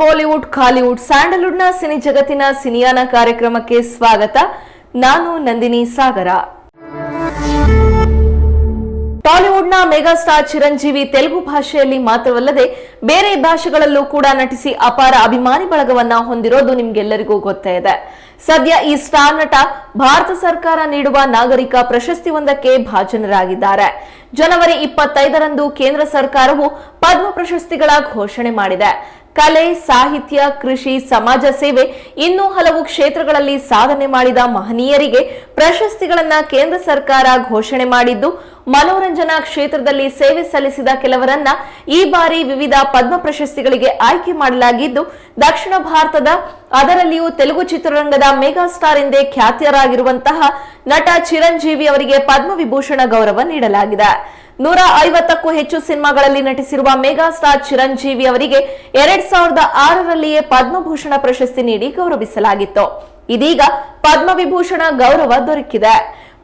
Bollywood Kollywood ಸ್ಯಾಂಡಲ್ವುಡ್ನ cine ಜಗತ್ತಿನ ಸಿನಿಯಾನ ಕಾರ್ಯಕ್ರಮಕ್ಕೆ ಸ್ವಾಗತ. ನಾನು ನಂದಿನಿ ಸಾಗರ. ಟಾಲಿವುಡ್ನ ಮೆಗಾಸ್ಟಾರ್ ಚಿರಂಜೀವಿ ತೆಲುಗು ಭಾಷೆಯಲ್ಲಿ ಮಾತ್ರವಲ್ಲದೆ ಬೇರೆ ಭಾಷೆಗಳಲ್ಲೂ ಕೂಡ ನಟಿಸಿ ಅಪಾರ ಅಭಿಮಾನಿ ಬಳಗವನ್ನ ಹೊಂದಿರೋದು ನಿಮ್ಗೆಲ್ಲರಿಗೂ ಗೊತ್ತೇ ಇದೆ. ಸದ್ಯ ಈ ಸ್ಟಾರ್ ನಟ ಭಾರತ ಸರ್ಕಾರ ನೀಡುವ ನಾಗರಿಕ ಪ್ರಶಸ್ತಿ ಒಂದಕ್ಕೆ ಭಾಜನರಾಗಿದ್ದಾರೆ. ಜನವರಿ ಇಪ್ಪತ್ತೈದರಂದು ಕೇಂದ್ರ ಸರ್ಕಾರವು ಪದ್ಮ ಪ್ರಶಸ್ತಿಗಳ ಘೋಷಣೆ ಮಾಡಿದೆ. ಕಲೆ, ಸಾಹಿತ್ಯ, ಕೃಷಿ, ಸಮಾಜ ಸೇವೆ ಇನ್ನೂ ಹಲವು ಕ್ಷೇತ್ರಗಳಲ್ಲಿ ಸಾಧನೆ ಮಾಡಿದ ಮಹನೀಯರಿಗೆ ಪ್ರಶಸ್ತಿಗಳನ್ನ ಕೇಂದ್ರ ಸರ್ಕಾರ ಘೋಷಣೆ ಮಾಡಿದ್ದು, ಮನೋರಂಜನಾ ಕ್ಷೇತ್ರದಲ್ಲಿ ಸೇವೆ ಸಲ್ಲಿಸಿದ ಕೆಲವರನ್ನ ಈ ಬಾರಿ ವಿವಿಧ ಪದ್ಮ ಪ್ರಶಸ್ತಿಗಳಿಗೆ ಆಯ್ಕೆ ಮಾಡಲಾಗಿದ್ದು, ದಕ್ಷಿಣ ಭಾರತದ ಅದರಲ್ಲಿಯೂ ತೆಲುಗು ಚಿತ್ರರಂಗದ ಮೆಗಾ ಸ್ಟಾರ್ ಎಂದೇ ಖ್ಯಾತಿಯರಾಗಿರುವಂತಹ ನಟ ಚಿರಂಜೀವಿ ಅವರಿಗೆ ಪದ್ಮವಿಭೂಷಣ ಗೌರವ ನೀಡಲಾಗಿದೆ. ನೂರ ಐವತ್ತಕ್ಕೂ ಹೆಚ್ಚು ಸಿನಿಮಾಗಳಲ್ಲಿ ನಟಿಸಿರುವ ಮೆಗಾ ಸ್ಟಾರ್ ಚಿರಂಜೀವಿ ಅವರಿಗೆ ಎರಡ್ ಸಾವಿರದ ಆರರಲ್ಲಿಯೇ ಪದ್ಮಭೂಷಣ ಪ್ರಶಸ್ತಿ ನೀಡಿ ಗೌರವಿಸಲಾಗಿತ್ತು. ಇದೀಗ ಪದ್ಮವಿಭೂಷಣ ಗೌರವ ದೊರಕಿದೆ.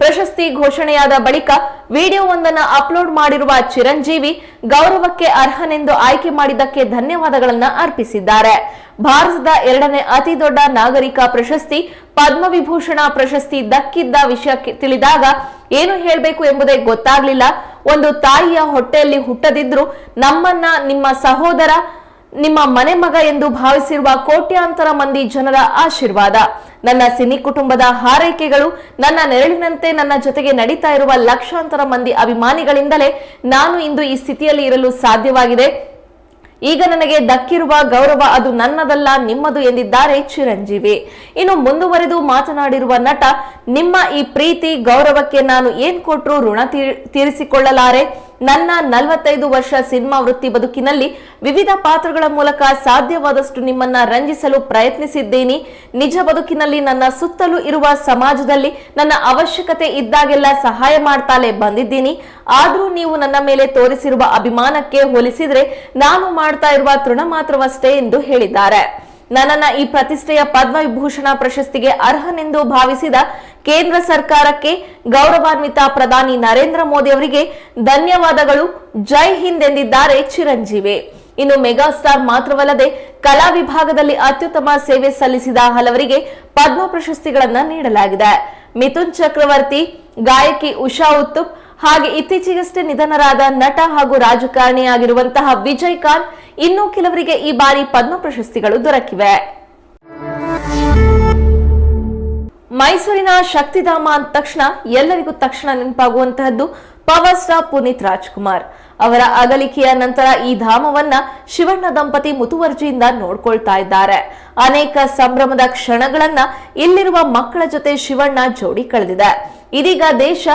ಪ್ರಶಸ್ತಿ ಘೋಷಣೆಯಾದ ಬಳಿಕ ವಿಡಿಯೋವೊಂದನ್ನ ಅಪ್ಲೋಡ್ ಮಾಡಿರುವ ಚಿರಂಜೀವಿ ಗೌರವಕ್ಕೆ ಅರ್ಹನೆಂದು ಆಯ್ಕೆ ಮಾಡಿದ್ದಕ್ಕೆ ಧನ್ಯವಾದಗಳನ್ನು ಅರ್ಪಿಸಿದ್ದಾರೆ. ಭಾರತದ ಎರಡನೇ ಅತಿ ದೊಡ್ಡ ನಾಗರಿಕ ಪ್ರಶಸ್ತಿ ಪದ್ಮವಿಭೂಷಣ ಪ್ರಶಸ್ತಿ ದಕ್ಕಿದ್ದ ವಿಷಯ ತಿಳಿದಾಗ ಏನು ಹೇಳಬೇಕು ಎಂಬುದೇ ಗೊತ್ತಾಗ್ಲಿಲ್ಲ. ಒಂದು ತಾಯಿಯ ಹೊಟ್ಟೆಯಲ್ಲಿ ಹುಟ್ಟದಿದ್ರು ನಮ್ಮನ್ನ, ನಿಮ್ಮ ಸಹೋದರ ನಿಮ್ಮ ಮನೆ ಮಗ ಎಂದು ಭಾವಿಸಿರುವ ಕೋಟ್ಯಾಂತರ ಮಂದಿ ಜನರ ಆಶೀರ್ವಾದ. ನನ್ನ ಸಿನಿ ಕುಟುಂಬದ ಹಾರೈಕೆಗಳು, ನನ್ನ ನೆರಳಿನಂತೆ ನನ್ನ ಜೊತೆಗೆ ನಡೀತಾ ಇರುವ ಲಕ್ಷಾಂತರ ಮಂದಿ ಅಭಿಮಾನಿಗಳಿಂದಲೇ ನಾನು ಇಂದು ಈ ಸ್ಥಿತಿಯಲ್ಲಿ ಇರಲು ಸಾಧ್ಯವಾಗಿದೆ. ಈಗ ನನಗೆ ದಕ್ಕಿರುವ ಗೌರವ ಅದು ನನ್ನದಲ್ಲ, ನಿಮ್ಮದು ಎಂದಿದ್ದಾರೆ ಚಿರಂಜೀವಿ. ಇನ್ನು ಮುಂದುವರೆದು ಮಾತನಾಡಿರುವ ನಟ, ನಿಮ್ಮ ಈ ಪ್ರೀತಿ, ಗೌರವಕ್ಕೆ ನಾನು ಏನ್ ಕೊಟ್ಟರು ಋಣ ತೀರ್- ತೀರಿಸಿಕೊಳ್ಳಲಾರೆ? ನನ್ನ ನಲವತ್ತೈದು ವರ್ಷ ಸಿನಿಮಾ ವೃತ್ತಿ ಬದುಕಿನಲ್ಲಿ ವಿವಿಧ ಪಾತ್ರಗಳ ಮೂಲಕ ಸಾಧ್ಯವಾದಷ್ಟು ನಿಮ್ಮನ್ನ ರಂಜಿಸಲು ಪ್ರಯತ್ನಿಸಿದ್ದೇನೆ. ನಿಜ ಬದುಕಿನಲ್ಲಿ ನನ್ನ ಸುತ್ತಲೂ ಇರುವ ಸಮಾಜದಲ್ಲಿ ನನ್ನ ಅವಶ್ಯಕತೆ ಇದ್ದಾಗೆಲ್ಲ ಸಹಾಯ ಮಾಡ್ತಾಲೆ ಬಂದಿದ್ದೀನಿ. ಆದರೂ ನೀವು ನನ್ನ ಮೇಲೆ ತೋರಿಸಿರುವ ಅಭಿಮಾನಕ್ಕೆ ಹೋಲಿಸಿದ್ರೆ ನಾನು ಮಾಡ್ತಾ ಇರುವ ತೃಣ ಮಾತ್ರವಷ್ಟೇ ಎಂದು ಹೇಳಿದ್ದಾರೆ. ನನ್ನನ್ನ ಈ ಪ್ರತಿಷ್ಠೆಯ ಪದ್ಮವಿಭೂಷಣ ಪ್ರಶಸ್ತಿಗೆ ಅರ್ಹನೆಂದು ಭಾವಿಸಿದ ಕೇಂದ್ರ ಸರ್ಕಾರಕ್ಕೆ ಗೌರವಾನ್ವಿತ ಪ್ರಧಾನಿ ನರೇಂದ್ರ ಮೋದಿ ಅವರಿಗೆ ಧನ್ಯವಾದಗಳು. ಜೈ ಹಿಂದ್ ಎಂದಿದ್ದಾರೆ ಚಿರಂಜೀವಿ. ಇನ್ನು ಮೆಗಾಸ್ಟಾರ್ ಮಾತ್ರವಲ್ಲದೆ ಕಲಾ ವಿಭಾಗದಲ್ಲಿ ಅತ್ಯುತ್ತಮ ಸೇವೆ ಸಲ್ಲಿಸಿದ ಹಲವರಿಗೆ ಪದ್ಮ ಪ್ರಶಸ್ತಿಗಳನ್ನು ನೀಡಲಾಗಿದೆ. ಮಿಥುನ್ ಚಕ್ರವರ್ತಿ, ಗಾಯಕಿ ಉಷಾ ಉತ್ತುಪ್ ಹಾಗೆ ಇತ್ತೀಚೆಗಷ್ಟೇ ನಿಧನರಾದ ನಟ ಹಾಗೂ ರಾಜಕಾರಣಿಯಾಗಿರುವಂತಹ ವಿಜಯ್ ಖಾನ್ ಇನ್ನೂ ಕೆಲವರಿಗೆ ಈ ಬಾರಿ ಪದ್ಮ ಪ್ರಶಸ್ತಿಗಳು ದೊರಕಿವೆ. ಮೈಸೂರಿನ ಶಕ್ತಿಧಾಮ ಅಂದ ತಕ್ಷಣ ಎಲ್ಲರಿಗೂ ತಕ್ಷಣ ನೆನಪಾಗುವಂತಹದ್ದು ಪವರ್ ಸ್ಟಾರ್ ಪುನೀತ್ ರಾಜ್ಕುಮಾರ್. ಅವರ ಅಗಲಿಕೆಯ ನಂತರ ಈ ಧಾಮವನ್ನ ಶಿವಣ್ಣ ದಂಪತಿ ಮುತುವರ್ಜಿಯಿಂದ ನೋಡ್ಕೊಳ್ತಾ ಇದ್ದಾರೆ. ಅನೇಕ ಸಂಭ್ರಮದ ಕ್ಷಣಗಳನ್ನ ಇಲ್ಲಿರುವ ಮಕ್ಕಳ ಜೊತೆ ಶಿವಣ್ಣ ಜೋಡಿ ಕಳೆದಿದೆ. ಇದೀಗ ದೇಶ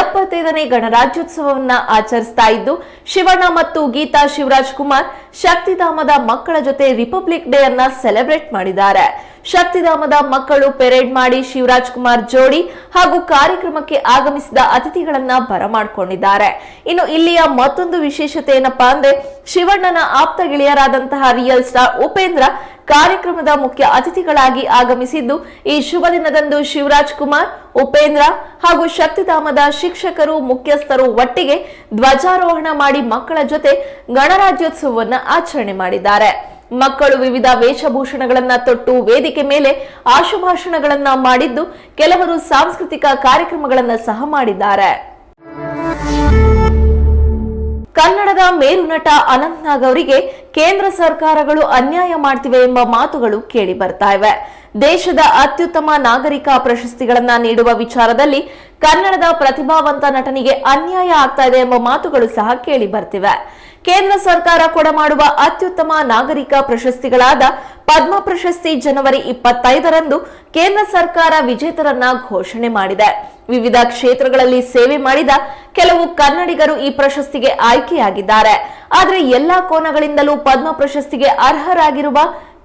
ಎಪ್ಪತ್ತೈದನೇ ಗಣರಾಜ್ಯೋತ್ಸವವನ್ನ ಆಚರಿಸ್ತಾ ಇದ್ದು, ಶಿವಣ್ಣ ಮತ್ತು ಗೀತಾ ಶಿವರಾಜ್ ಕುಮಾರ್ ಶಕ್ತಿಧಾಮದ ಮಕ್ಕಳ ಜೊತೆ ರಿಪಬ್ಲಿಕ್ ಡೇ ಅನ್ನ ಸೆಲೆಬ್ರೇಟ್ ಮಾಡಿದ್ದಾರೆ. ಶಕ್ತಿಧಾಮದ ಮಕ್ಕಳು ಪೆರೇಡ್ ಮಾಡಿ ಶಿವರಾಜ್ ಕುಮಾರ್ ಜೋಡಿ ಹಾಗೂ ಕಾರ್ಯಕ್ರಮಕ್ಕೆ ಆಗಮಿಸಿದ ಅತಿಥಿಗಳನ್ನ ಬರಮಾಡಿಕೊಂಡಿದ್ದಾರೆ. ಇನ್ನು ಇಲ್ಲಿಯ ಮತ್ತೊಂದು ವಿಶೇಷತೆ ಏನಪ್ಪಾ ಅಂದ್ರೆ, ಶಿವಣ್ಣನ ಆಪ್ತ ಗೆಳೆಯರಾದಂತಹ ರಿಯಲ್ ಸ್ಟಾರ್ ಉಪೇಂದ್ರ ಕಾರ್ಯಕ್ರಮದ ಮುಖ್ಯ ಅತಿಥಿಗಳಾಗಿ ಆಗಮಿಸಿದ್ದು ಈ ಶುಭ ದಿನದಂದು ಶಿವರಾಜ್ ಕುಮಾರ್, ಉಪೇಂದ್ರ ಹಾಗೂ ಶಕ್ತಿಧಾಮದ ಶಿಕ್ಷಕರು, ಮುಖ್ಯಸ್ಥರು ಒಟ್ಟಿಗೆ ಧ್ವಜಾರೋಹಣ ಮಾಡಿ ಮಕ್ಕಳ ಜೊತೆ ಗಣರಾಜ್ಯೋತ್ಸವವನ್ನು ಆಚರಣೆ ಮಾಡಿದ್ದಾರೆ. ಮಕ್ಕಳು ವಿವಿಧ ವೇಷಭೂಷಣಗಳನ್ನ ತೊಟ್ಟು ವೇದಿಕೆ ಮೇಲೆ ಆಶುಭಾಷಣಗಳನ್ನ ಮಾಡಿದ್ದು ಕೆಲವರು ಸಾಂಸ್ಕೃತಿಕ ಕಾರ್ಯಕ್ರಮಗಳನ್ನ ಸಹ ಮಾಡಿದ್ದಾರೆ. ಕನ್ನಡದ ಮೇರು ನಟ ಅನಂತ್ ನಾಗ್ ಅವರಿಗೆ ಕೇಂದ್ರ ಸರ್ಕಾರಗಳು ಅನ್ಯಾಯ ಮಾಡ್ತಿವೆ ಎಂಬ ಮಾತುಗಳು ಕೇಳಿ ಬರ್ತಾ ಇವೆ. ದೇಶದ ಅತ್ಯುತ್ತಮ ನಾಗರಿಕ ಪ್ರಶಸ್ತಿಗಳನ್ನ ನೀಡುವ ವಿಚಾರದಲ್ಲಿ ಕನ್ನಡದ ಪ್ರತಿಭಾವಂತ ನಟನಿಗೆ ಅನ್ಯಾಯ ಆಗ್ತಾ ಇದೆ ಎಂಬ ಮಾತುಗಳು ಸಹ ಕೇಳಿ ಬರ್ತಿವೆ. ಕೇಂದ್ರ ಸರ್ಕಾರ ಕೊಡಮಾಡುವ ಅತ್ಯುತ್ತಮ ನಾಗರಿಕ ಪ್ರಶಸ್ತಿಗಳಾದ ಪದ್ಮ ಪ್ರಶಸ್ತಿ ಜನವರಿ ಇಪ್ಪತ್ತೈದರಂದು ಕೇಂದ್ರ ಸರ್ಕಾರ ವಿಜೇತರನ್ನ ಘೋಷಣೆ ಮಾಡಿದೆ. ವಿವಿಧ ಕ್ಷೇತ್ರಗಳಲ್ಲಿ ಸೇವೆ ಮಾಡಿದ ಕೆಲವು ಕನ್ನಡಿಗರು ಈ ಪ್ರಶಸ್ತಿಗೆ ಆಯ್ಕೆಯಾಗಿದ್ದಾರೆ. ಆದರೆ ಎಲ್ಲಾ ಕೋನಗಳಿಂದಲೂ ಪದ್ಮ ಪ್ರಶಸ್ತಿಗೆ ಅರ್ಹರಾಗಿರುವ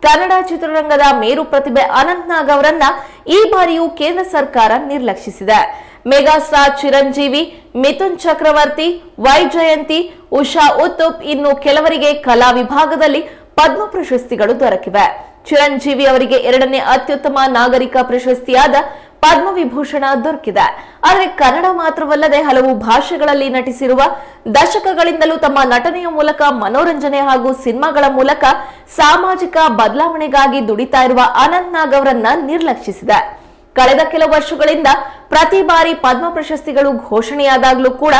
ಕನ್ನಡ ಚಿತ್ರರಂಗದ ಮೇರು ಪ್ರತಿಭೆ ಅನಂತ್ನಾಗ್ ಅವರನ್ನ ಈ ಬಾರಿಯೂ ಕೇಂದ್ರ ಸರ್ಕಾರ ನಿರ್ಲಕ್ಷಿಸಿದೆ. Mega star Chiranjeevi Mithun Chakravarthy Y Jayanti Usha Uthup ಇನ್ನು ಕೆಲವರಿಗೆ ಕಲಾ ವಿಭಾಗದಲ್ಲಿ ಪದ್ಮ ಪ್ರಶಸ್ತಿಗಳು ದೊರಕಿವೆ. ಚಿರಂಜೀವಿ ಅವರಿಗೆ ಎರಡನೇ ಅತ್ಯುತ್ತಮ ನಾಗರಿಕ ಪ್ರಶಸ್ತಿಯಾದ ಪದ್ಮವಿಭೂಷಣ ದೊರಕಿದೆ. ಆದರೆ ಕನ್ನಡ ಮಾತ್ರವಲ್ಲದೆ ಹಲವು ಭಾಷೆಗಳಲ್ಲಿ ನಟಿಸಿರುವ ದಶಕಗಳಿಂದಲೂ ತಮ್ಮ ನಟನೆಯ ಮೂಲಕ ಮನೋರಂಜನೆ ಹಾಗೂ ಸಿನಿಮಾಗಳ ಮೂಲಕ ಸಾಮಾಜಿಕ ಬದಲಾವಣೆಗಾಗಿ ದುಡಿತಾ ಇರುವ ಅನಂತ್ ನಾಗ್ ಅವರನ್ನ ನಿರ್ಲಕ್ಷಿಸಿದೆ. ಕಳೆದ ಕೆಲವು ವರ್ಷಗಳಿಂದ ಪ್ರತಿ ಬಾರಿ ಪದ್ಮ ಪ್ರಶಸ್ತಿಗಳು ಘೋಷಣೆಯಾದಾಗ್ಲೂ ಕೂಡ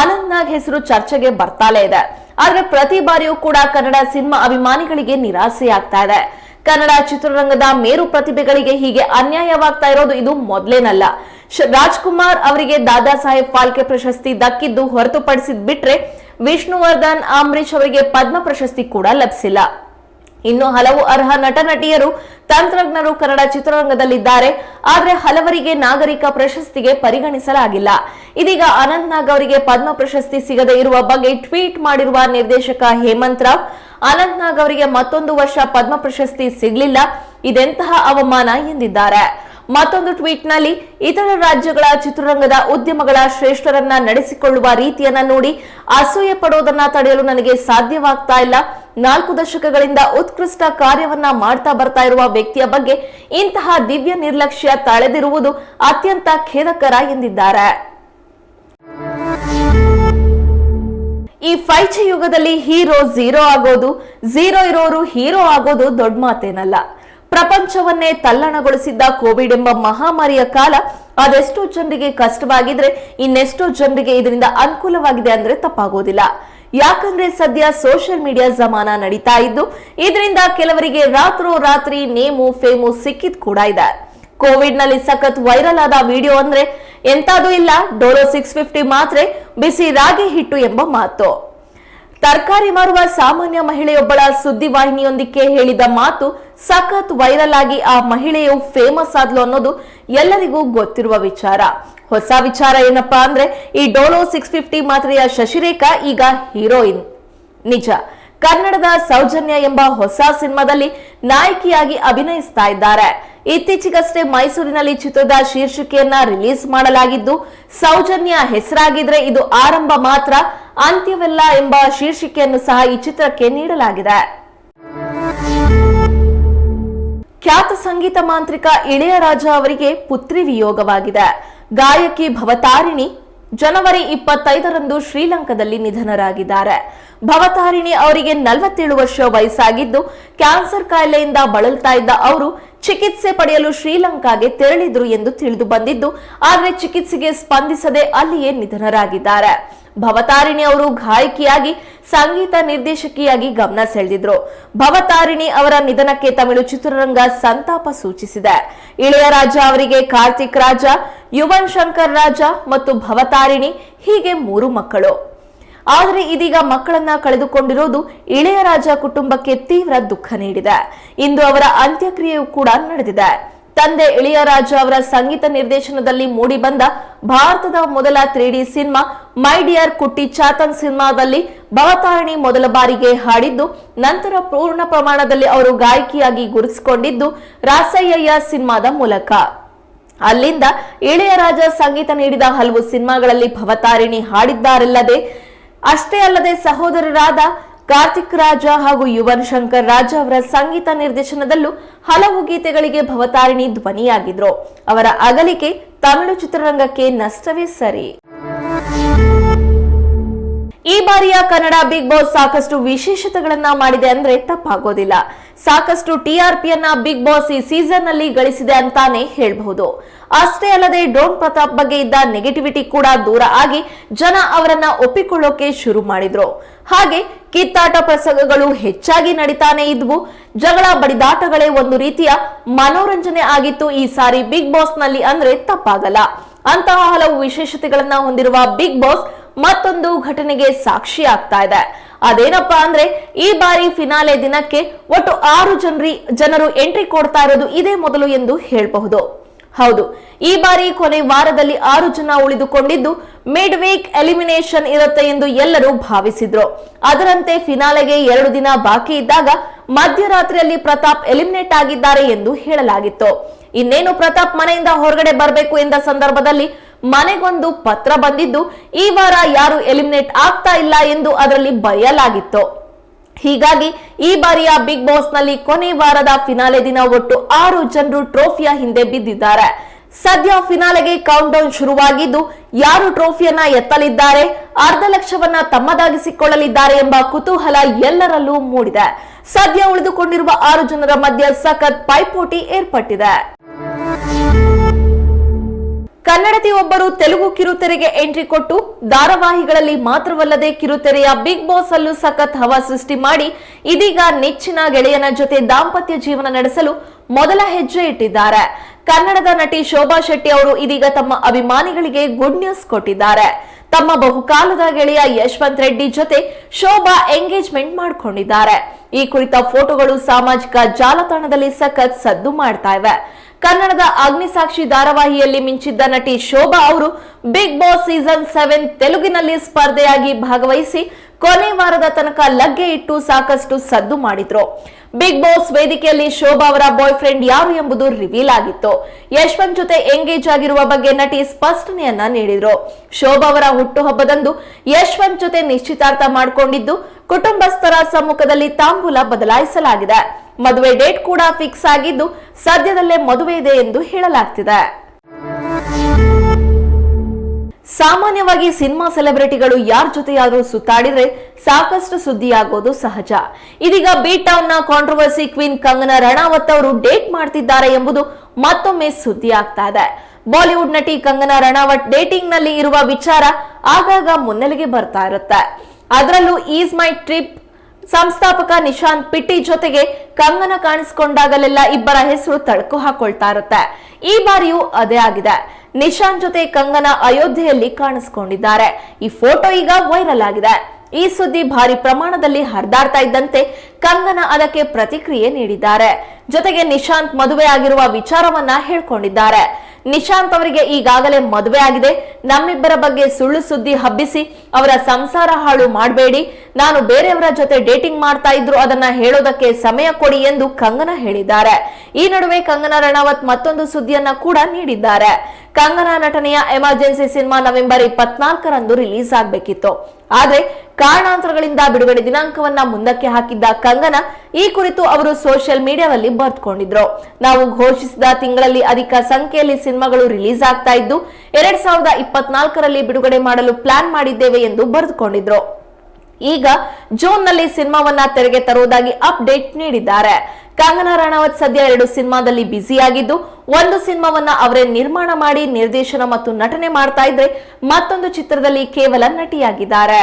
ಆನಂದ್ ನಾಗ್ ಹೆಸರು ಚರ್ಚೆಗೆ ಬರ್ತಾಲೇ ಇದೆ. ಆದ್ರೆ ಪ್ರತಿ ಬಾರಿಯೂ ಕೂಡ ಕನ್ನಡ ಸಿನಿಮಾ ಅಭಿಮಾನಿಗಳಿಗೆ ನಿರಾಸೆಯಾಗ್ತಾ ಇದೆ. ಕನ್ನಡ ಚಿತ್ರರಂಗದ ಮೇರು ಪ್ರತಿಭೆಗಳಿಗೆ ಹೀಗೆ ಅನ್ಯಾಯವಾಗ್ತಾ ಇರೋದು ಇದು ಮೊದಲೇನಲ್ಲ. ರಾಜ್ಕುಮಾರ್ ಅವರಿಗೆ ದಾದಾ ಸಾಹೇಬ್ ಫಾಲ್ಕೆ ಪ್ರಶಸ್ತಿ ದಕ್ಕಿದ್ದು ಹೊರತುಪಡಿಸಿದ್ ಬಿಟ್ರೆ ವಿಷ್ಣುವರ್ಧನ್ ಅಂಬರೀಶ್ ಅವರಿಗೆ ಪದ್ಮ ಪ್ರಶಸ್ತಿ ಕೂಡ ಲಭಿಸಿಲ್ಲ. ಇನ್ನು ಹಲವು ಅರ್ಹ ನಟ ನಟಿಯರು ತಂತ್ರಜ್ಞರು ಕನ್ನಡ ಚಿತ್ರರಂಗದಲ್ಲಿದ್ದಾರೆ. ಆದರೆ ಹಲವರಿಗೆ ನಾಗರಿಕ ಪ್ರಶಸ್ತಿಗೆ ಪರಿಗಣಿಸಲಾಗಿಲ್ಲ. ಇದೀಗ ಅನಂತ್ ನಾಗ್ ಅವರಿಗೆ ಪದ್ಮ ಪ್ರಶಸ್ತಿ ಸಿಗದೇ ಇರುವ ಬಗ್ಗೆ ಟ್ವೀಟ್ ಮಾಡಿರುವ ನಿರ್ದೇಶಕ ಹೇಮಂತ್ ರಾವ್ ಅನಂತ್ ನಾಗ್ ಅವರಿಗೆ ಮತ್ತೊಂದು ವರ್ಷ ಪದ್ಮ ಪ್ರಶಸ್ತಿ ಸಿಗಲಿಲ್ಲ. ಇದೆಂತಹ ಅವಮಾನ ಎಂದಿದ್ದಾರೆ. ಮತ್ತೊಂದು ಟ್ವೀಟ್ನಲ್ಲಿ ಇತರ ರಾಜ್ಯಗಳ ಚಿತ್ರರಂಗದ ಉದ್ಯಮಗಳ ಶ್ರೇಷ್ಠರನ್ನ ನಡೆಸಿಕೊಳ್ಳುವ ರೀತಿಯನ್ನ ನೋಡಿ ಅಸೂಯೆ ಪಡೋದನ್ನ ತಡೆಯಲು ನನಗೆ ಸಾಧ್ಯವಾಗ್ತಾ ಇಲ್ಲ. ನಾಲ್ಕು ದಶಕಗಳಿಂದ ಉತ್ಕೃಷ್ಟ ಕಾರ್ಯವನ್ನ ಮಾಡ್ತಾ ಬರ್ತಾ ಇರುವ ವ್ಯಕ್ತಿಯ ಬಗ್ಗೆ ಇಂತಹ ದಿವ್ಯ ನಿರ್ಲಕ್ಷ್ಯ ತಳೆದಿರುವುದು ಅತ್ಯಂತ ಖೇದಕರ ಎಂದಿದ್ದಾರೆ. ಈ ಫೈವ್ ಜಿ ಯುಗದಲ್ಲಿ ಹೀರೋ ಝೀರೋ ಆಗೋದು, ಝೀರೋ ಇರೋರು ಹೀರೋ ಆಗೋದು ದೊಡ್ಡ ಮಾತೇನಲ್ಲ. ಪ್ರಪಂಚವನ್ನೇ ತಲ್ಲಣಗೊಳಿಸಿದ್ದ ಕೋವಿಡ್ ಎಂಬ ಮಹಾಮಾರಿಯ ಕಾಲ ಅದೆಷ್ಟೋ ಜನರಿಗೆ ಕಷ್ಟವಾಗಿದ್ರೆ, ಇನ್ನೆಷ್ಟೋ ಜನರಿಗೆ ಇದರಿಂದ ಅನುಕೂಲವಾಗಿದೆ ಅಂದ್ರೆ ತಪ್ಪಾಗೋದಿಲ್ಲ. ಯಾಕಂದ್ರೆ ಸದ್ಯ ಸೋಷಿಯಲ್ ಮೀಡಿಯಾ ಜಮಾನ ನಡೀತಾ ಇದ್ದು, ಇದರಿಂದ ಕೆಲವರಿಗೆ ರಾತ್ರೋ ರಾತ್ರಿ ನೇಮು, ಫೇಮು ಸಿಕ್ಕಿದ್ ಕೂಡ ಇದೆ. ಕೋವಿಡ್ನಲ್ಲಿ ಸಖತ್ ವೈರಲ್ ಆದ ವಿಡಿಯೋ ಅಂದ್ರೆ ಎಂತಾದೂ ಇಲ್ಲ, ಡೋಲೋ ಸಿಕ್ಸ್ ಫಿಫ್ಟಿ ಮಾತ್ರೆ ಬಿಸಿ ರಾಗಿ ಹಿಟ್ಟು ಎಂಬ ಮಾತು. ತರಕಾರಿ ಮಾರುವ ಸಾಮಾನ್ಯ ಮಹಿಳೆಯೊಬ್ಬಳ ಸುದ್ದಿವಾಹಿನಿಯೊಂದಿಗೆ ಹೇಳಿದ ಮಾತು ಸಖತ್ ವೈರಲ್ ಆಗಿ ಆ ಮಹಿಳೆಯು ಫೇಮಸ್ ಆದ್ಲು ಅನ್ನೋದು ಎಲ್ಲರಿಗೂ ಗೊತ್ತಿರುವ ವಿಚಾರ. ಹೊಸ ವಿಚಾರ ಏನಪ್ಪಾ ಅಂದ್ರೆ ಈ ಡೋಲೋ ಸಿಕ್ಸ್ ಫಿಫ್ಟಿ ಮಾತ್ರೆಯ ಶಶಿರೇಖಾ ಈಗ ಹೀರೋಯಿನ್. ನಿಜ, ಕನ್ನಡದ ಸೌಜನ್ಯ ಎಂಬ ಹೊಸ ಸಿನಿಮಾದಲ್ಲಿ ನಾಯಕಿಯಾಗಿ ಅಭಿನಯಿಸ್ತಾ ಇದ್ದಾರೆ. ಇತ್ತೀಚೆಗಷ್ಟೇ ಮೈಸೂರಿನಲ್ಲಿ ಚಿತ್ರದ ಶೀರ್ಷಿಕೆಯನ್ನ ರಿಲೀಸ್ ಮಾಡಲಾಗಿದ್ದು, ಸೌಜನ್ಯ ಹೆಸರಾಗಿದ್ರೆ ಇದು ಆರಂಭ ಮಾತ್ರ, ಅಂತ್ಯವಲ್ಲ ಎಂಬ ಶೀರ್ಷಿಕೆಯನ್ನು ಸಹ ಈ ಚಿತ್ರಕ್ಕೆ ನೀಡಲಾಗಿದೆ. ಖ್ಯಾತ ಸಂಗೀತ ಮಾಂತ್ರಿಕ ಇಳೆಯರಾಜ ಅವರಿಗೆ ಪುತ್ರಿ ವಿಯೋಗವಾಗಿದೆ. ಗಾಯಕಿ ಭವತಾರಿಣಿ ಜನವರಿ ಇಪ್ಪತ್ತೈದರಂದು ಶ್ರೀಲಂಕಾದಲ್ಲಿ ನಿಧನರಾಗಿದ್ದಾರೆ. ಭವತಾರಿಣಿ ಅವರಿಗೆ ನಲವತ್ತೇಳು ವರ್ಷ ವಯಸ್ಸಾಗಿದ್ದು, ಕ್ಯಾನ್ಸರ್ ಕಾಯಿಲೆಯಿಂದ ಬಳಲ್ತಾ ಇದ್ದ ಅವರು ಚಿಕಿತ್ಸೆ ಪಡೆಯಲು ಶ್ರೀಲಂಕಾಗೆ ತೆರಳಿದ್ರು ಎಂದು ತಿಳಿದು ಬಂದಿದ್ದು, ಆದರೆ ಚಿಕಿತ್ಸೆಗೆ ಸ್ಪಂದಿಸದೆ ಅಲ್ಲಿಯೇ ನಿಧನರಾಗಿದ್ದಾರೆ. ಭವತಾರಿಣಿ ಅವರು ಗಾಯಕಿಯಾಗಿ ಸಂಗೀತ ನಿರ್ದೇಶಕಿಯಾಗಿ ಗಮನ ಸೆಳೆದಿದ್ರು. ಭವತಾರಿಣಿ ಅವರ ನಿಧನಕ್ಕೆ ತಮಿಳು ಚಿತ್ರರಂಗ ಸಂತಾಪ ಸೂಚಿಸಿದೆ. ಇಳೆಯರಾಜ ಅವರಿಗೆ ಕಾರ್ತಿಕ್ ರಾಜ, ಯುವನ್ ಶಂಕರ್ ರಾಜ ಮತ್ತು ಭವತಾರಿಣಿ ಹೀಗೆ ಮೂರು ಮಕ್ಕಳು. ಆದರೆ ಇದೀಗ ಮಕ್ಕಳನ್ನ ಕಳೆದುಕೊಂಡಿರೋದು ಇಳೆಯರಾಜ ಕುಟುಂಬಕ್ಕೆ ತೀವ್ರ ದುಃಖ ನೀಡಿದೆ. ಇಂದು ಅವರ ಅಂತ್ಯಕ್ರಿಯೆಯೂ ಕೂಡ ನಡೆದಿದೆ. ತಂದೆ ಇಳೆಯರಾಜ ಅವರ ಸಂಗೀತ ನಿರ್ದೇಶನದಲ್ಲಿ ಮೂಡಿಬಂದ ಭಾರತದ ಮೊದಲ three D cinema my dear Kuttichathan ಸಿನಿಮಾದಲ್ಲಿ ಭವತಾರಿಣಿ ಮೊದಲ ಬಾರಿಗೆ ಹಾಡಿದ್ದು, ನಂತರ ಪೂರ್ಣ ಪ್ರಮಾಣದಲ್ಲಿ ಅವರು ಗಾಯಕಿಯಾಗಿ ಗುರುತಿಸಿಕೊಂಡಿದ್ದು ರಾಸಯ್ಯಯ್ಯ ಸಿನಿಮಾದ ಮೂಲಕ. ಅಲ್ಲಿಂದ ಇಳೆಯರಾಜ ಸಂಗೀತ ನೀಡಿದ ಹಲವು ಸಿನಿಮಾಗಳಲ್ಲಿ ಭವತಾರಿಣಿ ಹಾಡಿದ್ದಾರಲ್ಲದೆ ಅಷ್ಟೇ ಅಲ್ಲದೆ ಸಹೋದರರಾದ ಕಾರ್ತಿಕ್ ರಾಜ ಹಾಗೂ ಯುವನ್ ಶಂಕರ್ ರಾಜ ಅವರ ಸಂಗೀತ ನಿರ್ದೇಶನದಲ್ಲೂ ಹಲವು ಗೀತೆಗಳಿಗೆ ಭವತಾರಿಣಿ ಧ್ವನಿಯಾಗಿದ್ರು. ಅವರ ಅಗಲಿಕೆ ತಮಿಳು ಚಿತ್ರರಂಗಕ್ಕೆ ನಷ್ಟವೇ ಸರಿ. ಈ ಬಾರಿಯ ಕನ್ನಡ ಬಿಗ್ ಬಾಸ್ ಸಾಕಷ್ಟು ವಿಶೇಷತೆಗಳನ್ನ ಮಾಡಿದೆ ಅಂದ್ರೆ ತಪ್ಪಾಗೋದಿಲ್ಲ. ಸಾಕಷ್ಟು ಟಿಆರ್ಪಿಯನ್ನ ಬಿಗ್ ಬಾಸ್ ಈ ಸೀಸನ್ನಲ್ಲಿ ಗಳಿಸಿದೆ ಅಂತಾನೆ ಹೇಳ್ಬಹುದು. ಅಷ್ಟೇ ಅಲ್ಲದೆ ಡೋನ್ ಪ್ರತಾಪ್ ಬಗ್ಗೆ ಇದ್ದ ನೆಗೆಟಿವಿಟಿ ಕೂಡ ದೂರ ಆಗಿ ಜನ ಅವರನ್ನ ಒಪ್ಪಿಕೊಳ್ಳೋಕೆ ಶುರು ಮಾಡಿದ್ರು. ಹಾಗೆ ಕಿತ್ತಾಟ ಪ್ರಸಂಗಗಳು ಹೆಚ್ಚಾಗಿ ನಡೀತಾನೆ ಇದ್ವು. ಜಗಳ ಬಡಿದಾಟಗಳೇ ಒಂದು ರೀತಿಯ ಮನೋರಂಜನೆ ಆಗಿತ್ತು ಈ ಸಾರಿ ಬಿಗ್ ಬಾಸ್ನಲ್ಲಿ ಅಂದ್ರೆ ತಪ್ಪಾಗಲ್ಲ. ಅಂತಹ ಹಲವು ವಿಶೇಷತೆಗಳನ್ನ ಹೊಂದಿರುವ ಬಿಗ್ ಬಾಸ್ ಮತ್ತೊಂದು ಘಟನೆಗೆ ಸಾಕ್ಷಿ ಆಗ್ತಾ ಇದೆ. ಅದೇನಪ್ಪಾ ಅಂದ್ರೆ ಈ ಬಾರಿ ಫಿನಾಲೆ ದಿನಕ್ಕೆ ಒಟ್ಟು ಆರು ಜನರಿ ಜನರು ಎಂಟ್ರಿ ಕೊಡ್ತಾ ಇರೋದು ಇದೇ ಮೊದಲು ಎಂದು ಹೇಳಬಹುದು. ಹೌದು, ಈ ಬಾರಿ ಕೊನೆ ವಾರದಲ್ಲಿ ಆರು ಜನ ಉಳಿದುಕೊಂಡಿದ್ದು ಮಿಡ್ ವೀಕ್ ಎಲಿಮಿನೇಷನ್ ಇರುತ್ತೆ ಎಂದು ಎಲ್ಲರೂ ಭಾವಿಸಿದ್ರು. ಅದರಂತೆ ಫಿನಾಲೆಗೆ ಎರಡು ದಿನ ಬಾಕಿ ಇದ್ದಾಗ ಮಧ್ಯರಾತ್ರಿಯಲ್ಲಿ ಪ್ರತಾಪ್ ಎಲಿಮಿನೇಟ್ ಆಗಿದ್ದಾರೆ ಎಂದು ಹೇಳಲಾಗಿತ್ತು. ಇನ್ನೇನು ಪ್ರತಾಪ್ ಮನೆಯಿಂದ ಹೊರಗಡೆ ಬರಬೇಕು ಎಂದ ಸಂದರ್ಭದಲ್ಲಿ ಮನೆಗೊಂದು ಪತ್ರ ಬಂದಿದ್ದು, ಈ ವಾರ ಯಾರು ಎಲಿಮಿನೇಟ್ ಆಗ್ತಾ ಇಲ್ಲ ಎಂದು ಅದರಲ್ಲಿ ಬರೆಯಲಾಗಿತ್ತು. ಹೀಗಾಗಿ ಈ ಬಾರಿಯ ಬಿಗ್ ಬಾಸ್ನಲ್ಲಿ ಕೊನೆ ವಾರದ ಫಿನಾಲೆ ದಿನ ಒಟ್ಟು ಆರು ಜನರು ಟ್ರೋಫಿಯ ಹಿಂದೆ ಬಿದ್ದಿದ್ದಾರೆ. ಸದ್ಯ ಫಿನಾಲೆಗೆ ಕೌಂಟ್ ಡೌನ್ ಶುರುವಾಗಿದ್ದು ಯಾರು ಟ್ರೋಫಿಯನ್ನ ಎತ್ತಲಿದ್ದಾರೆ, ಅರ್ಧ ಲಕ್ಷವನ್ನ ತಮ್ಮದಾಗಿಸಿಕೊಳ್ಳಲಿದ್ದಾರೆ ಎಂಬ ಕುತೂಹಲ ಎಲ್ಲರಲ್ಲೂ ಮೂಡಿದೆ. ಸದ್ಯ ಉಳಿದುಕೊಂಡಿರುವ ಆರು ಜನರ ಮಧ್ಯೆ ಸಖತ್ ಪೈಪೋಟಿ ಏರ್ಪಟ್ಟಿದೆ. ಕನ್ನಡತಿ ಒಬ್ಬರು ತೆಲುಗು ಕಿರುತೆರೆಗೆ ಎಂಟ್ರಿ ಕೊಟ್ಟು ಧಾರಾವಾಹಿಗಳಲ್ಲಿ ಮಾತ್ರವಲ್ಲದೆ ಕಿರುತೆರೆಯ ಬಿಗ್ ಬಾಸ್ ಅಲ್ಲೂ ಸಖತ್ ಹವಾ ಸೃಷ್ಟಿ ಮಾಡಿ ಇದೀಗ ನೆಚ್ಚಿನ ಗೆಳೆಯನ ಜೊತೆ ದಾಂಪತ್ಯ ಜೀವನ ನಡೆಸಲು ಮೊದಲ ಹೆಜ್ಜೆ ಇಟ್ಟಿದ್ದಾರೆ. ಕನ್ನಡದ ನಟಿ ಶೋಭಾ ಶೆಟ್ಟಿ ಅವರು ಇದೀಗ ತಮ್ಮ ಅಭಿಮಾನಿಗಳಿಗೆ ಗುಡ್ ನ್ಯೂಸ್ ಕೊಟ್ಟಿದ್ದಾರೆ. ತಮ್ಮ ಬಹುಕಾಲದ ಗೆಳೆಯ ಯಶವಂತ್ ರೆಡ್ಡಿ ಜೊತೆ ಶೋಭಾ ಎಂಗೇಜ್ಮೆಂಟ್ ಮಾಡಿಕೊಂಡಿದ್ದಾರೆ. ಈ ಕುರಿತ ಫೋಟೋಗಳು ಸಾಮಾಜಿಕ ಜಾಲತಾಣದಲ್ಲಿ ಸಖತ್ ಸದ್ದು ಮಾಡ್ತಾ ಇವೆ. ಕನ್ನಡದ ಅಗ್ನಿಸಾಕ್ಷಿ ಧಾರಾವಾಹಿಯಲ್ಲಿ ಮಿಂಚಿದ್ದ ನಟಿ ಶೋಭಾ ಅವರು ಬಿಗ್ ಬಾಸ್ ಸೀಸನ್ ಸೆವೆನ್ ತೆಲುಗಿನಲ್ಲಿ ಸ್ಪರ್ಧೆಯಾಗಿ ಭಾಗವಹಿಸಿ ಕೊನೆ ವಾರದ ತನಕ ಲಗ್ಗೆ ಇಟ್ಟು ಸಾಕಷ್ಟು ಸದ್ದು ಮಾಡಿದ್ರು. ಬಿಗ್ ಬಾಸ್ ವೇದಿಕೆಯಲ್ಲಿ ಶೋಭಾ ಅವರ ಬಾಯ್ ಫ್ರೆಂಡ್ ಯಾರು ಎಂಬುದು ರಿವೀಲ್ ಆಗಿತ್ತು. ಯಶವಂತ್ ಜೊತೆ ಎಂಗೇಜ್ ಆಗಿರುವ ಬಗ್ಗೆ ನಟಿ ಸ್ಪಷ್ಟನೆಯನ್ನ ನೀಡಿದ್ರು. ಶೋಭಾ ಅವರ ಹುಟ್ಟುಹಬ್ಬದಂದು ಯಶವಂತ್ ಜೊತೆ ನಿಶ್ಚಿತಾರ್ಥ ಮಾಡಿಕೊಂಡಿದ್ದು ಕುಟುಂಬಸ್ಥರ ಸಮ್ಮುಖದಲ್ಲಿ ತಾಂಬೂಲ ಬದಲಾಯಿಸಲಾಗಿದೆ. ಮದುವೆ ಡೇಟ್ ಕೂಡ ಫಿಕ್ಸ್ ಆಗಿದ್ದು ಸದ್ಯದಲ್ಲೇ ಮದುವೆ ಇದೆ ಎಂದು ಹೇಳಲಾಗ್ತಿದೆ. ಸಾಮಾನ್ಯವಾಗಿ ಸಿನಿಮಾ ಸೆಲೆಬ್ರಿಟಿಗಳು ಯಾರ ಜೊತೆಯಾದರೂ ಸುತ್ತಾಡಿದ್ರೆ ಸಾಕಷ್ಟು ಸುದ್ದಿಯಾಗೋದು ಸಹಜ. ಇದೀಗ ಬಿ ಟೌನ್ನ ಕಾಂಟ್ರವರ್ಸಿ ಕ್ವೀನ್ ಕಂಗನಾ ರಣಾವತ್ ಅವರು ಡೇಟ್ ಮಾಡ್ತಿದ್ದಾರೆ ಎಂಬುದು ಮತ್ತೊಮ್ಮೆ ಸುದ್ದಿ ಆಗ್ತಾ ಇದೆ. ಬಾಲಿವುಡ್ ನಟಿ ಕಂಗನಾ ರಣಾವತ್ ಡೇಟಿಂಗ್ನಲ್ಲಿ ಇರುವ ವಿಚಾರ ಆಗಾಗ ಮುನ್ನೆಲೆಗೆ ಬರ್ತಾ ಇರುತ್ತೆ. ಅದರಲ್ಲೂ ಈಸ್ ಮೈ ಟ್ರಿಪ್ ಸಂಸ್ಥಾಪಕ ನಿಶಾಂತ್ ಪಿಟ್ಟಿ ಜೊತೆಗೆ ಕಂಗನ ಕಾಣಿಸಿಕೊಂಡಾಗಲೆಲ್ಲ ಇಬ್ಬರ ಹೆಸರು ತಳಕು ಹಾಕೊಳ್ತಾ ಇರುತ್ತೆ. ಈ ಬಾರಿಯೂ ಅದೇ ಆಗಿದೆ. ನಿಶಾಂತ್ ಜೊತೆ ಕಂಗನ ಅಯೋಧ್ಯೆಯಲ್ಲಿ ಕಾಣಿಸಿಕೊಂಡಿದ್ದಾರೆ. ಈ ಫೋಟೋ ಈಗ ವೈರಲ್ ಆಗಿದೆ. ಈ ಸುದ್ದಿ ಭಾರಿ ಪ್ರಮಾಣದಲ್ಲಿ ಹರಿದಾಡ್ತಾ ಇದ್ದಂತೆ ಕಂಗನ ಅದಕ್ಕೆ ಪ್ರತಿಕ್ರಿಯೆ ನೀಡಿದ್ದಾರೆ. ಜೊತೆಗೆ ನಿಶಾಂತ್ ಮದುವೆ ಆಗಿರುವ ವಿಚಾರವನ್ನ ಹೇಳ್ಕೊಂಡಿದ್ದಾರೆ. ನಿಶಾಂತ್ ಅವರಿಗೆ ಈಗಾಗಲೇ ಮದುವೆ ಆಗಿದೆ. ನಮ್ಮಿಬ್ಬರ ಬಗ್ಗೆ ಸುಳ್ಳು ಸುದ್ದಿ ಹಬ್ಬಿಸಿ ಅವರ ಸಂಸಾರ ಹಾಳು ಮಾಡಬೇಡಿ. ನಾನು ಬೇರೆಯವರ ಜೊತೆ ಡೇಟಿಂಗ್ ಮಾಡ್ತಾ ಇದ್ರು, ಅದನ್ನ ಹೇಳೋದಕ್ಕೆ ಸಮಯ ಕೊಡಿ ಎಂದು ಕಂಗನ ಹೇಳಿದ್ದಾರೆ. ಈ ನಡುವೆ ಕಂಗನಾ ರಣಾವತ್ ಮತ್ತೊಂದು ಸುದ್ದಿಯನ್ನ ಕೂಡ ನೀಡಿದ್ದಾರೆ. ಕಂಗನಾ ನಟನೆಯ ಎಮರ್ಜೆನ್ಸಿ ಸಿನಿಮಾ ನವೆಂಬರ್ ಇಪ್ಪತ್ನಾಲ್ಕರಂದು ರಿಲೀಸ್ ಆಗಬೇಕಿತ್ತು. ಆದ್ರೆ ಕಾರಣಾಂತರಗಳಿಂದ ಬಿಡುಗಡೆ ದಿನಾಂಕವನ್ನ ಮುಂದಕ್ಕೆ ಹಾಕಿದ್ದ ಕಂಗನ ಈ ಕುರಿತು ಅವರು ಸೋಷಿಯಲ್ ಮೀಡಿಯಾದಲ್ಲಿ ಬರೆದುಕೊಂಡಿದ್ರು ನಾವು ಘೋಷಿಸಿದ ತಿಂಗಳಲ್ಲಿ ಅಧಿಕ ಸಂಖ್ಯೆಯಲ್ಲಿ ಸಿನಿಮಾಗಳು ರಿಲೀಸ್ ಆಗ್ತಾ ಇದ್ದು, ಎರಡ್ ಸಾವಿರದ ಇಪ್ಪತ್ನಾಲ್ಕರಲ್ಲಿ ಬಿಡುಗಡೆ ಮಾಡಲು ಪ್ಲಾನ್ ಮಾಡಿದ್ದೇವೆ ಎಂದು ಬರೆದುಕೊಂಡಿದ್ರು ಈಗ ಜೂನ್ನಲ್ಲಿ ಸಿನಿಮಾವನ್ನ ತೆರೆಗೆ ತರುವುದಾಗಿ ಅಪ್ಡೇಟ್ ನೀಡಿದ್ದಾರೆ. ಕಂಗನಾ ರಾಣಾವತ್ ಸದ್ಯ ಎರಡು ಸಿನಿಮಾದಲ್ಲಿ ಬ್ಯುಸಿಯಾಗಿದ್ದು, ಒಂದು ಸಿನಿಮಾವನ್ನ ಅವರೇ ನಿರ್ಮಾಣ ಮಾಡಿ ನಿರ್ದೇಶನ ಮತ್ತು ನಟನೆ ಮಾಡ್ತಾ ಇದ್ರೆ ಮತ್ತೊಂದು ಚಿತ್ರದಲ್ಲಿ ಕೇವಲ ನಟಿಯಾಗಿದ್ದಾರೆ.